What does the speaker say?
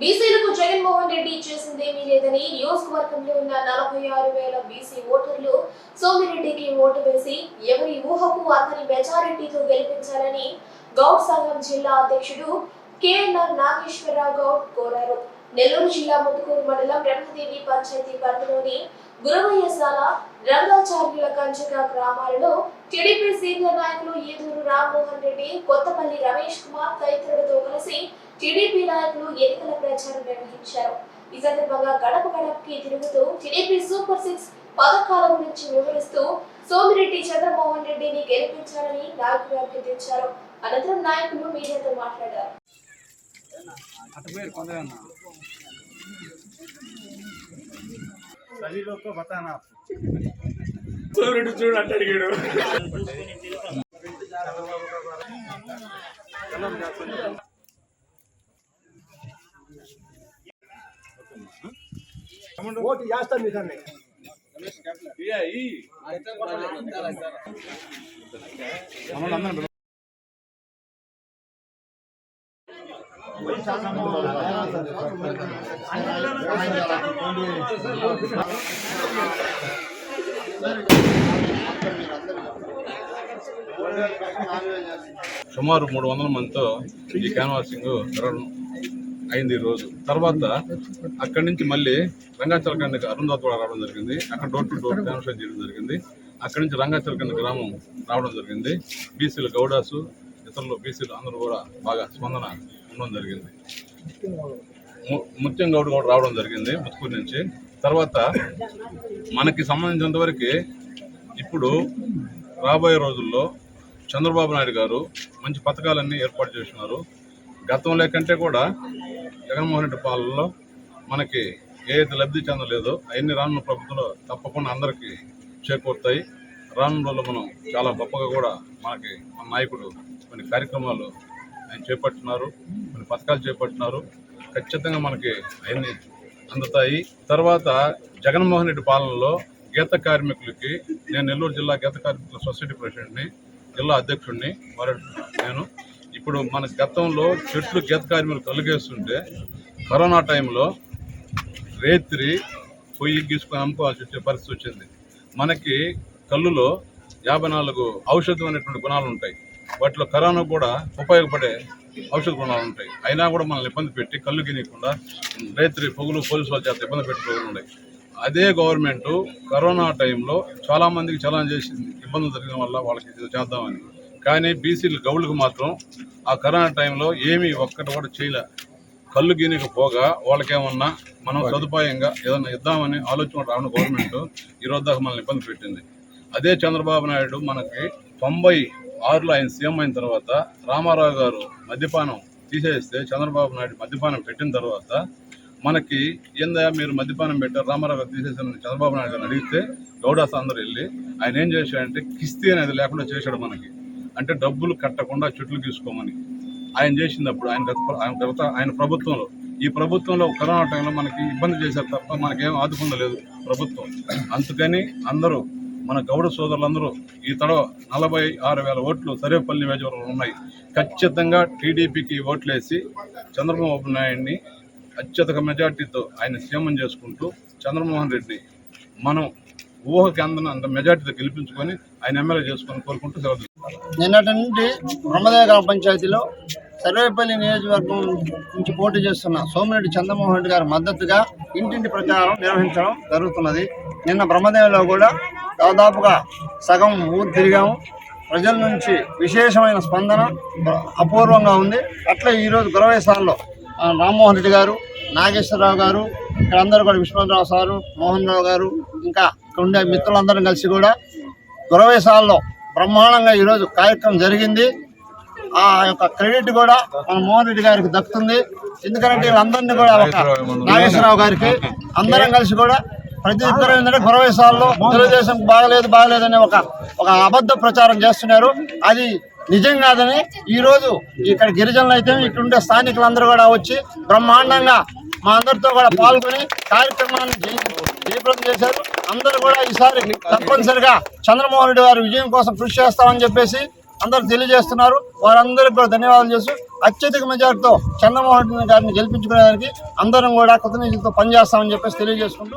బీసీలకు జగన్మోహన్ రెడ్డి చేసిందేమీ లేదని నియోజకవర్గంలో ఉన్న నలభై ఆరు వేల బీసీ ఓటర్లు సోమిరెడ్డికి ఓటు వేసి ఎవరి ఊహకు అతని మెజారిటీతో గెలిపించాలని గౌడ్ సంఘం జిల్లా అధ్యక్షుడు కేఎన్ఆర్ నాగేశ్వరరావు గౌడ్ కోరారు. నెల్లూరు జిల్లా ముతుకూరు మండలం బ్రహ్మదేవి పంచాయతీ పరిధిలోని గురవయ్యశాల రంగాచార్యుల కంచక గ్రామాలలో టీడీపీ సీనియర్ నాయకులు ఈదూరు రామ్మోహన్ రెడ్డి కొత్తపల్లి రమేష్ కుమార్ తదితరులతో కలిసి టీడీపీ నాయకులు ఎన్నికల ప్రచారం నిర్వహించారు. ఈ సందర్భంగా గడప గడపకి తిరుగుతూ టీడీపీ సూపర్ సిక్స్ పథకాల గురించి వివరిస్తూ సోమిరెడ్డి చంద్రమోహన్ రెడ్డిని గెలిపించాలని నాయకులు అభ్యర్థించారు. అనంతరం నాయకులు మీడియాతో మాట్లాడారు. సూర్యుడు చూడు అంటే అడిగాడు ఓటు చేస్తాను మీకు అన్నీ సుమారు మూడు వందల మందితో ఈ క్యాన్వాసింగ్ జరగడం అయింది ఈరోజు రోజు. తర్వాత అక్కడి నుంచి మళ్ళీ రంగాచలకండి అరుంధత్ కూడా రావడం జరిగింది. అక్కడ డోర్ టు డోర్ క్యాన్వాసింగ్ చేయడం జరిగింది. అక్కడి నుంచి రంగాచలకండి గ్రామం రావడం జరిగింది. బీసీలు గౌడాసు ఇతరులు బీసీలు అందరూ కూడా బాగా స్పందన ఉండడం జరిగింది. ము- ముత్యం గౌడ్ కూడా రావడం జరిగింది ముత్తుకూరు నుంచి. తర్వాత మనకి సంబంధించినంత వరకు ఇప్పుడు రాబోయే రోజుల్లో చంద్రబాబు నాయుడు గారు మంచి పథకాలన్నీ ఏర్పాటు చేస్తున్నారు. గతంలో కంటే కూడా జగన్మోహన్ రెడ్డి పాలనలో మనకి ఏ అయితే లబ్ధి చెందలేదో అవన్నీ రానున్న ప్రభుత్వంలో తప్పకుండా అందరికీ చేకూరుతాయి. రానున్న రోజుల్లో మనం చాలా గొప్పగా కూడా మనకి మన నాయకుడు కొన్ని కార్యక్రమాలు ఆయన చేపడుతున్నారు కొన్ని పథకాలు చేపడుతున్నారు. ఖచ్చితంగా మనకి అవన్నీ అందుతాయి. తర్వాత జగన్మోహన్ రెడ్డి పాలనలో గీత కార్మికులకి నేను నెల్లూరు జిల్లా గీత కార్మికుల సొసైటీ ప్రెసిడెంట్ని జిల్లా అధ్యక్షుడిని మరి నేను ఇప్పుడు మన గతంలో చెట్లు గీత కార్మికులు తొలగేస్తుంటే కరోనా టైంలో రేత్రి పొయ్యి గీసుకొని అమ్ముకోవాల్సి వచ్చే పరిస్థితి వచ్చింది. మనకి కళ్ళులో యాభై నాలుగు ఔషధమైనటువంటి గుణాలు ఉంటాయి. వాటిలో కరోనా కూడా ఉపయోగపడే ఔషధ గుణాలు ఉంటాయి. అయినా కూడా మనల్ని ఇబ్బంది పెట్టి కళ్ళు గినియకుండా రైతులు పొగులు పోలీసు వాళ్ళ చేత ఇబ్బంది పెట్టి రోజులు ఉన్నాయి. అదే గవర్నమెంట్ కరోనా టైంలో చాలామందికి చలాన్ చేసింది. ఇబ్బందులు జరిగిన వల్ల వాళ్ళకి ఇది చేద్దామని. కానీ బీసీలు గౌళ్ళకు మాత్రం ఆ కరోనా టైంలో ఏమీ ఒక్కటి కూడా చేయలే. కళ్ళు గీనిక పోగా వాళ్ళకేమన్నా మనం సదుపాయంగా ఏదన్నా ఇద్దామని ఆలోచన రావడం గవర్నమెంట్ ఈ రోజు దాకా మనల్ని ఇబ్బంది పెట్టింది. అదే చంద్రబాబు నాయుడు మనకి తొంభై ఆరులో ఆయన సీఎం అయిన తర్వాత రామారావు గారు మద్యపానం తీసేస్తే చంద్రబాబు నాయుడు మద్యపానం పెట్టిన తర్వాత మనకి ఏందా మీరు మద్యపానం పెట్టారు రామారావు గారు తీసేసారని చంద్రబాబు నాయుడు గారిని అడిగితే గౌడాస్ అందరూ వెళ్ళి ఆయన ఏం చేశాడంటే కిస్తీ అనేది లేకుండా చేశాడు మనకి. అంటే డబ్బులు కట్టకుండా చెట్లు తీసుకోమని ఆయన చేసినప్పుడు ఆయన గత ఆయన గత ఆయన ప్రభుత్వంలో ఈ ప్రభుత్వంలో కరోనా టైంలో మనకి ఇబ్బంది చేశారు తప్ప మనకేం ఆదుకుందలేదు ప్రభుత్వం. అందుకని అందరూ మన గౌడ సోదరులందరూ ఈ తడవ నలభై ఆరు వేల ఓట్లు సరేపల్లి నియోజకవర్గంలో ఉన్నాయి. ఖచ్చితంగా టీడీపీకి ఓట్లేసి చంద్రబాబు నాయుడిని అత్యధిక మెజార్టీతో ఆయన సీఎం చేసుకుంటూ చంద్రమోహన్ రెడ్డి మనం ఊహకి అందనంత మెజార్టీతో గెలిపించుకొని ఆయన ఎమ్మెల్యే చేసుకొని కోరుకుంటూ సెలవు నిన్నటి నుండి బ్రహ్మదేవ గ్రామ పంచాయతీలో సర్వేపల్లి నియోజకవర్గం నుంచి పోటీ చేస్తున్న సోమిరెడ్డి చంద్రమోహన్ రెడ్డి గారి మద్దతుగా ఇంటింటి ప్రచారం నిర్వహించడం జరుగుతున్నది. నిన్న బ్రహ్మదేవిలో కూడా దాదాపుగా సగం ఊరు తిరిగాము. ప్రజల నుంచి విశేషమైన స్పందన అపూర్వంగా ఉంది. అట్లే ఈరోజు గురవేశాలలో రామ్మోహన్ రెడ్డి గారు నాగేశ్వరరావు గారు ఇక్కడ అందరూ కూడా విశ్వనాథరావు సారు మోహన్ రావు గారు ఇంకా ఇక్కడ ఉండే మిత్రులందరం కలిసి కూడా గురవేశాలలో బ్రహ్మాండంగా ఈరోజు కార్యక్రమం జరిగింది. ఆ యొక్క క్రెడిట్ కూడా మన మోహన్ రెడ్డి గారికి దక్కుతుంది. ఎందుకంటే వీళ్ళందరినీ కూడా ఒక నాగేశ్వరరావు గారికి అందరం కలిసి కూడా ప్రతి ఇద్దరు ఏంటంటే గురవేశాలలో తెలుగుదేశం బాగలేదు బాగలేదని ఒక ఒక అబద్ధ ప్రచారం చేస్తున్నారు. అది నిజం కాదని ఈ రోజు ఇక్కడ గిరిజనులు అయితే ఇక్కడ ఉండే స్థానికులందరూ కూడా వచ్చి బ్రహ్మాండంగా మా అందరితో కూడా పాల్గొని కార్యక్రమాన్ని జయప్రదం చేశారు. అందరూ కూడా ఈసారి తప్పనిసరిగా చంద్రమోహన్ రెడ్డి వారి విజయం కోసం కృషి చేస్తామని చెప్పేసి అందరూ తెలియజేస్తున్నారు. వారందరికీ కూడా ధన్యవాదాలు చేస్తూ అత్యధిక మెజార్టీతో చంద్రమోహన్ రెడ్డి గారిని గెలిపించుకునేదానికి అందరం కూడా కృతజ్ఞతలతో పనిచేస్తామని చెప్పేసి తెలియజేసుకుంటూ